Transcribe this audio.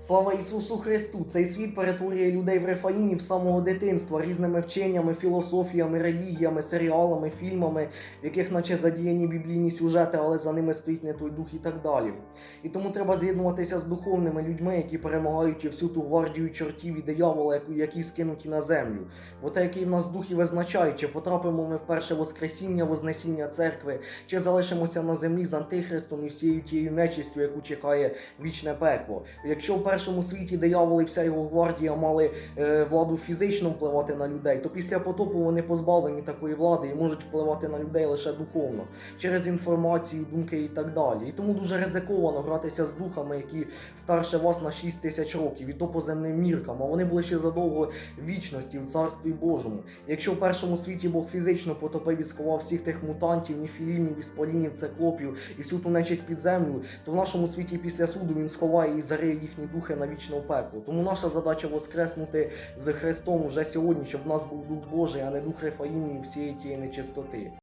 Слава Ісусу Христу! Цей світ перетворює людей в рефаїнів самого дитинства різними вченнями, філософіями, релігіями, серіалами, фільмами, в яких наче задіяні біблійні сюжети, але за ними стоїть не той дух і так далі. І тому треба з'єднуватися з духовними людьми, які перемагають і всю ту гвардію чортів і диявола, які скинуті на землю. Бо те, який в нас дух і визначає, чи потрапимо ми в перше воскресіння, вознесіння церкви, чи залишимося на землі з антихристом і всією тією нечистю, яку чекає вічне пекло. Якщо в першому світі диявол і вся його гвардія мали е, владу фізично впливати на людей, то після потопу вони позбавлені такої влади і можуть впливати на людей лише духовно, через інформацію, думки і так далі. І тому дуже ризиковано гратися з духами, які старше вас на 6 тисяч років, і то по земним міркам, а вони були ще задовго вічності в царстві Божому. Якщо в першому світі Бог фізично потопив і сховав всіх тих мутантів, ніфілімів, ісполінів, циклопів і всю ту нечисть під землю, то в нашому світі після суду він сховає і зариє їхні духи на вічне пекло. Тому наша задача воскреснути з Христом уже сьогодні, щоб в нас був дух Божий, а не дух Рефаїмії всієї тієї нечистоти.